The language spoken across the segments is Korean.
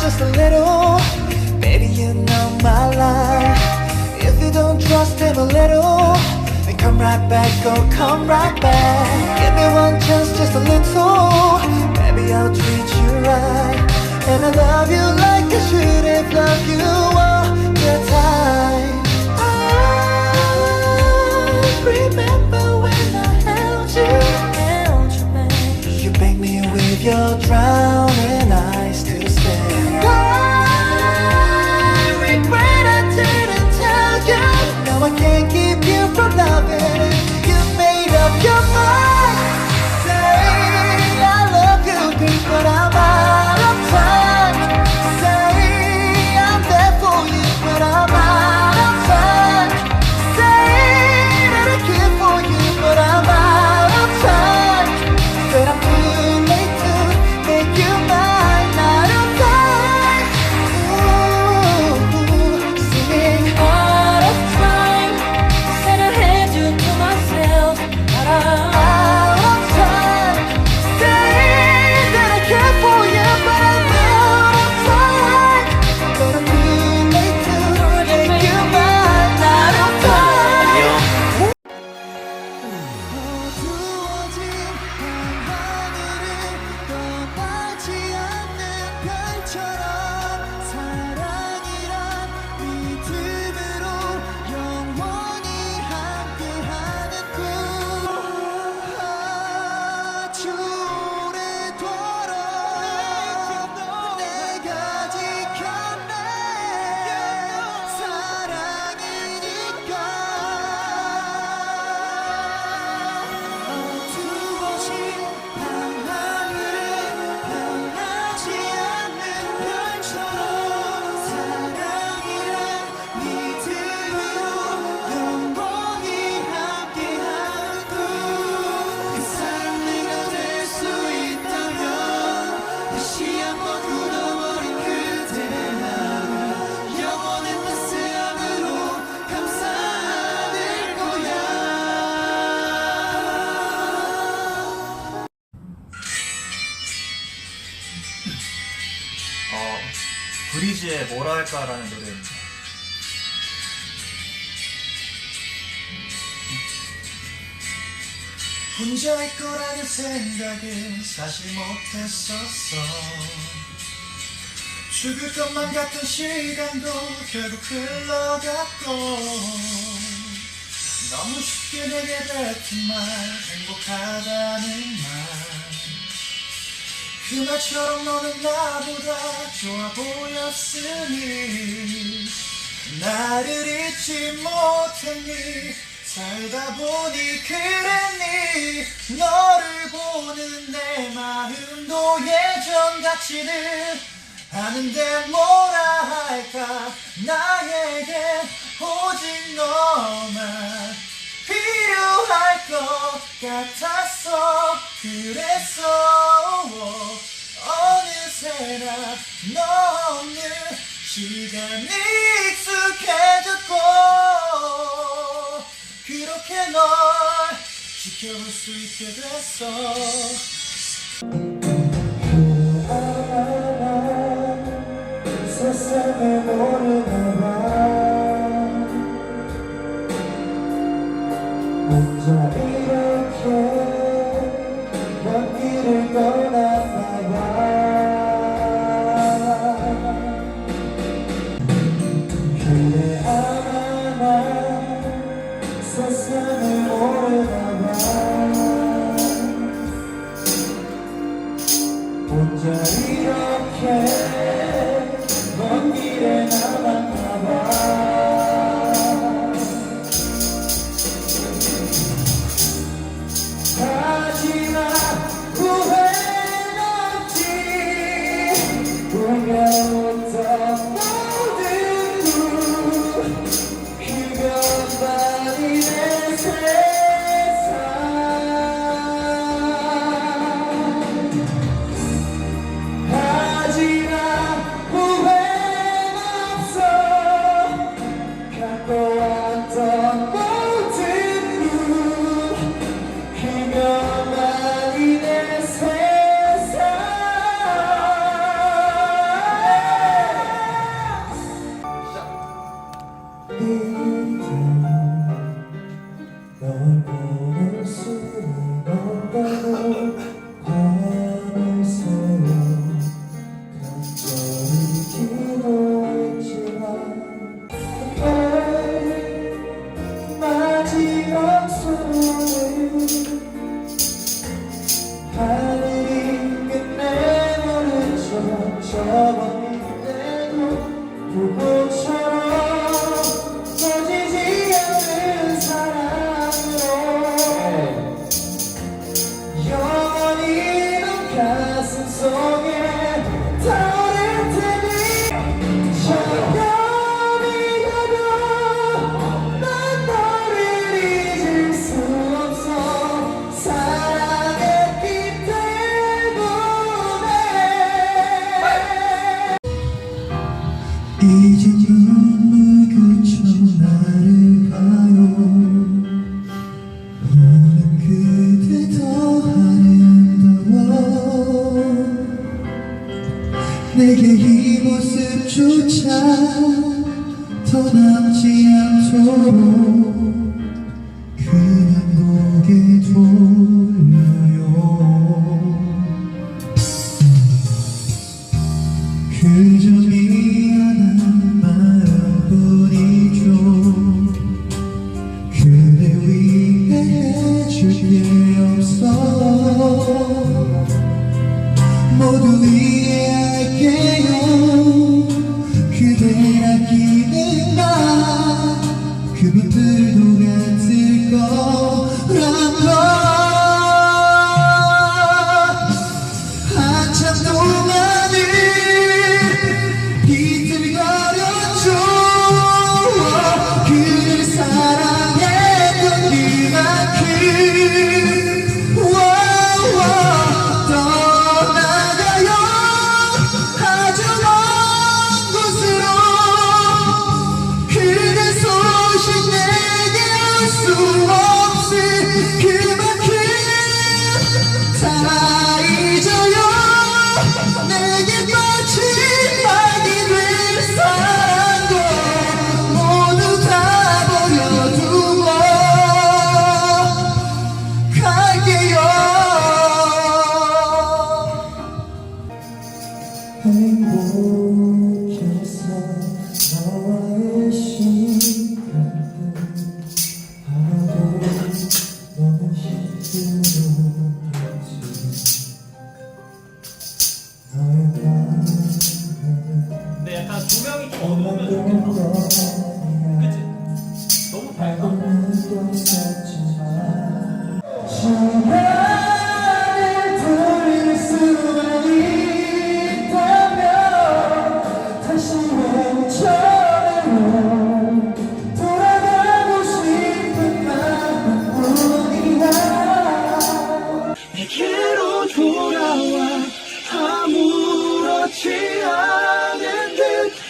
just a little. Baby, you know my line. If you don't trust him a little, then come right back, oh, come right back. Give me one chance, just a little. Baby, I'll treat you right. And I love you like I should have loved you all the time. I remember when I held you. You make me with your drowning 할까라는 노래입니다. 혼자일 거라는 생각은 사실 못했었어 죽을 것만 같은 시간도 결국 흘러갔고 너무 쉽게 내게 뱉은 말 행복하다는 말 그 말처럼 너는 나보다 좋아 보였으니 나를 잊지 못했니? 살다 보니 그랬니? 너를 보는 내 마음도 예전 같지는 않은데 뭐라 할까? 나에게 오직 너만 필요할 것 같았어 그랬어 어느새 나 너 없는 시간이 익숙해졌고 그렇게 널 지켜볼 수 있게 됐어. 모르나 봐 혼자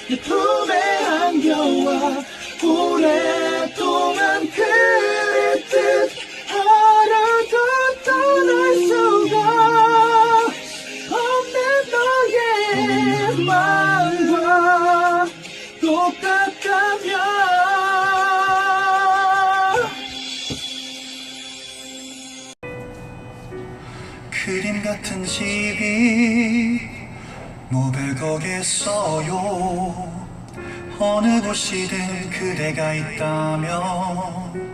내 품에 안겨와 오랫동안 그랬듯 하루도 떠날 수가 없는 너의 마음과 똑같다면. 그림 같은 집이 거겠어요? 어느 곳이든 그대가 있다면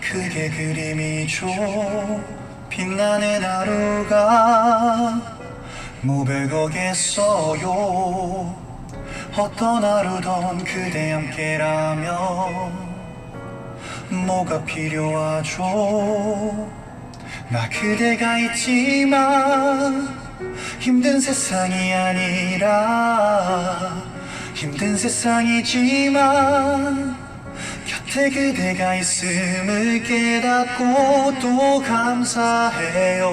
그게 그림이죠. 빛나는 하루가 뭐 별거겠어요? 어떤 하루던 그대 함께라면 뭐가 필요하죠? 나 그대가 있지만 힘든 세상이 아니라 힘든 세상이지만 곁에 그대가 있음을 깨닫고 또 감사해요.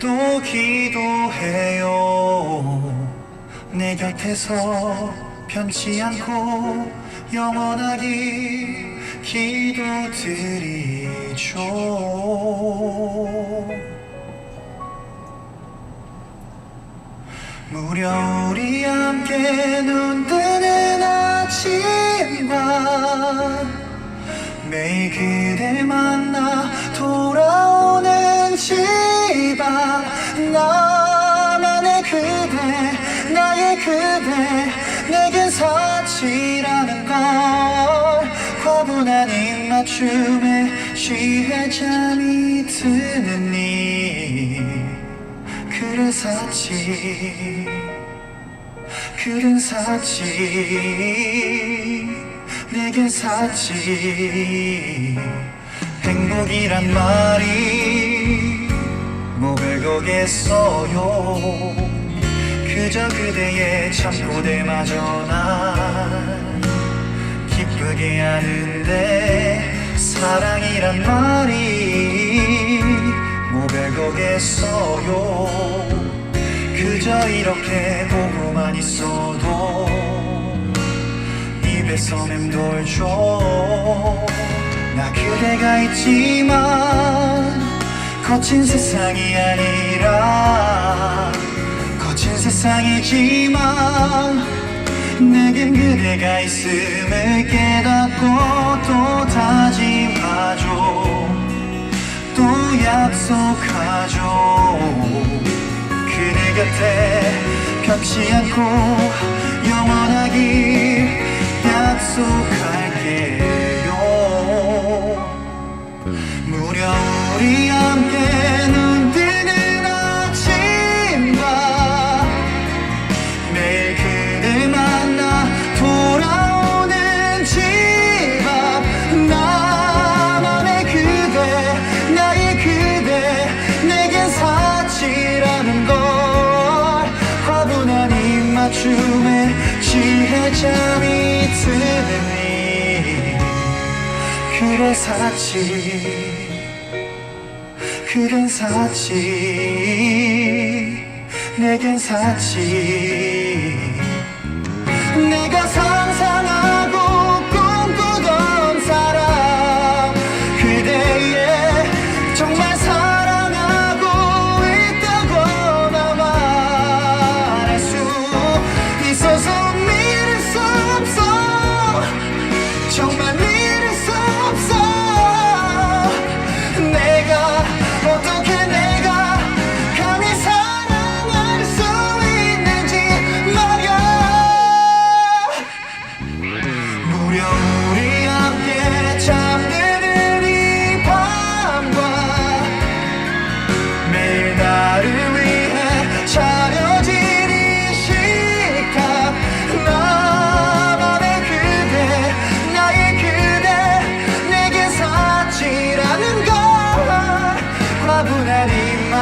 또 기도해요. 내 곁에서 변치 않고 영원하기 기도드리죠 무려 우리 함께 눈 뜨는 아침만 매일 그대 만나 돌아오는 집안 나만의 그대 나의 그대 내겐 사치라는 걸 과분한 입맞춤에 취해 잠이 드는 니 그래 사치 그댄 사치 내겐 사치. 행복이란 말이 뭐 별거겠어요. 그저 그대의 참고대마저 난 기쁘게 하는데 사랑이란 말이 뭐 별거겠어요. 그저 이렇게 보고만 있어도 입에서 맴돌죠. 나 그대가 있지만 거친 세상이 아니라 거친 세상이지만 내겐 그대가 있음을 깨닫고 또 다짐하죠 또 약속하죠. 그대 곁에 변치 않고 영원하기 약속할게요. 무려 우리 함께 그래 사치 그댄 사치. 내겐 내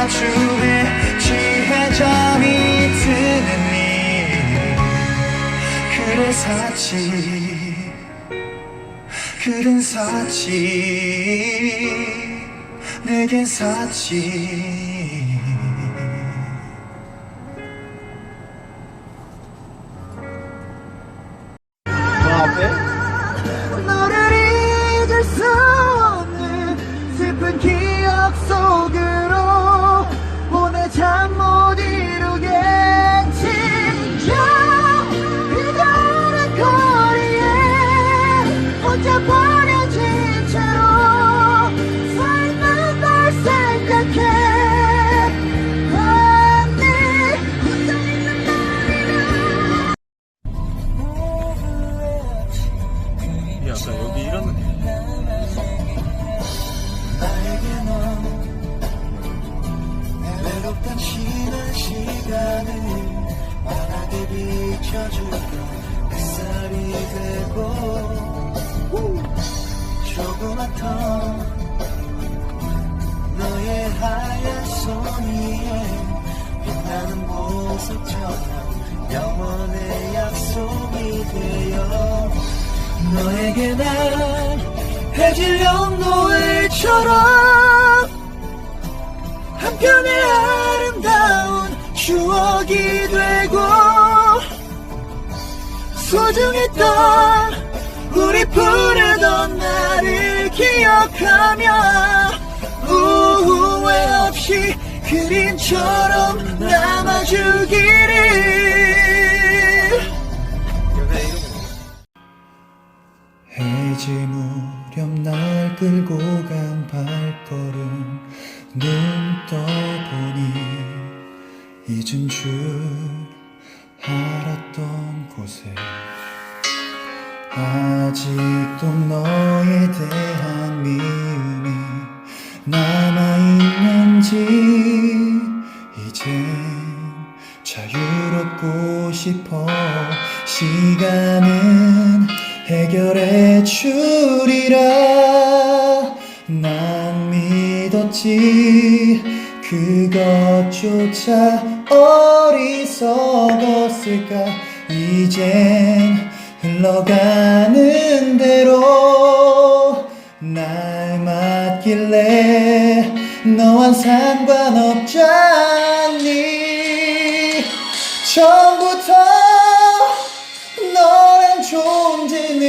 취해 잠이 드는 이 그래 사치 그댄 사치 내겐 사치 손 위에 빛나는 보석처럼 영원의 약속이 되어 너에게 난 해질녘 노을처럼 한편의 아름다운 추억이 되고 소중했던 우리 부르던 나를 기억하며 후회 없이 그림처럼 남아주기를. 해질 무렵 날 끌고 간 발걸음 눈 떠보니 잊은 줄 알았던 곳에 아직도 너에 대한 미움이 남아있는지 싶어. 시간은 해결해 주리라. 난 믿었지. 그것조차 어리석었을까. 이젠 흘러가는 대로 날 맡길래 너와 상관없잖니 처음부터 너란 존재는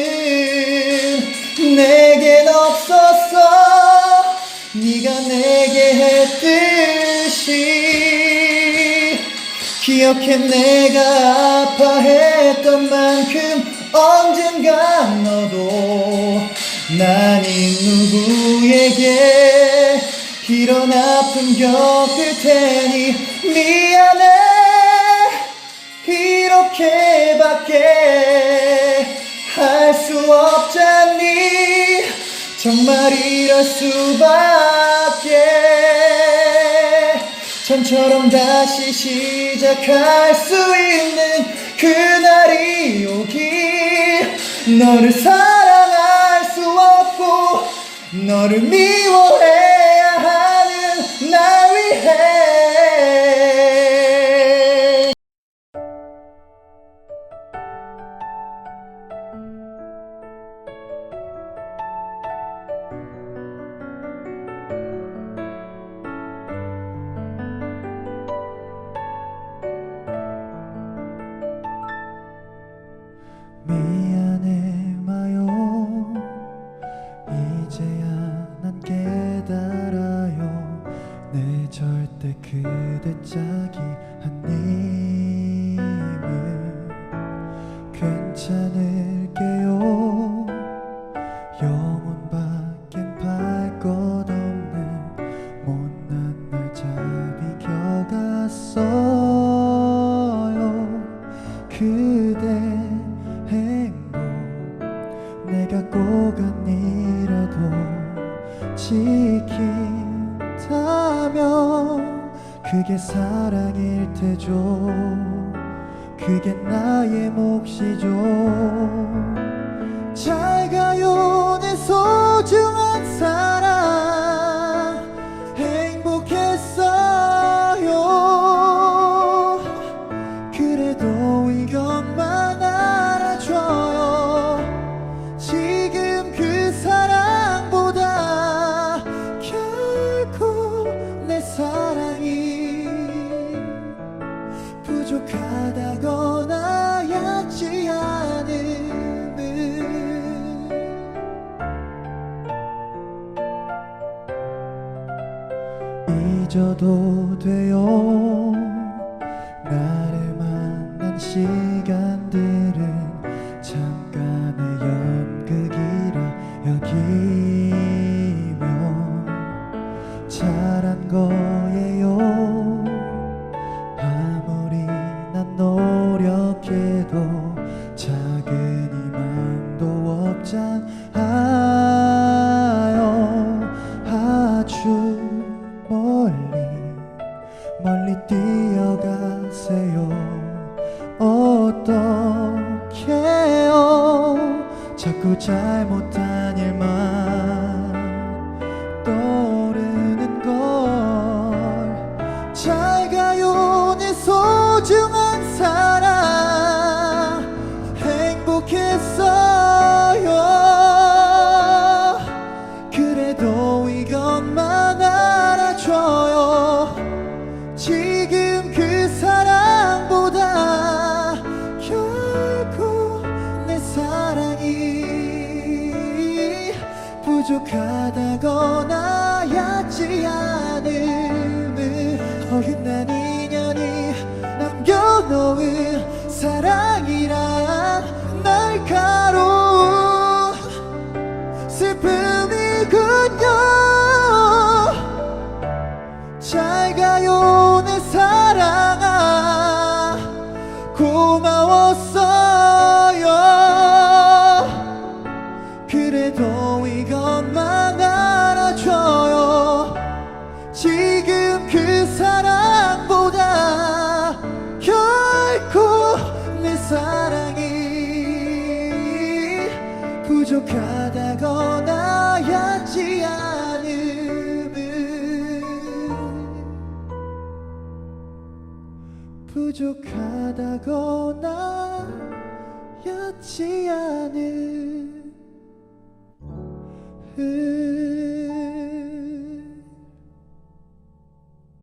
내겐 없었어. 네가 내게 했듯이 기억해 내가 아파했던 만큼 언젠가 너도 난이 누구에게 이런 아픔 겪을 테니 미안해 이렇게밖에 할 수 없잖니. 정말 이럴 수밖에. 전처럼 다시 시작할 수 있는 그날이 오길 너를 사랑할 수 없고 너를 미워해 잊어도 돼요. 나를 만난 시간들은 잠깐의 연극이라 여기면 잘한 거예요. 아무리 난 노력해도 것만 알아줘요. 지금 그 사랑보다 결코 내 사랑이 부족하다거나 얕지 않음을 어긋난 인연이 남겨놓은 사랑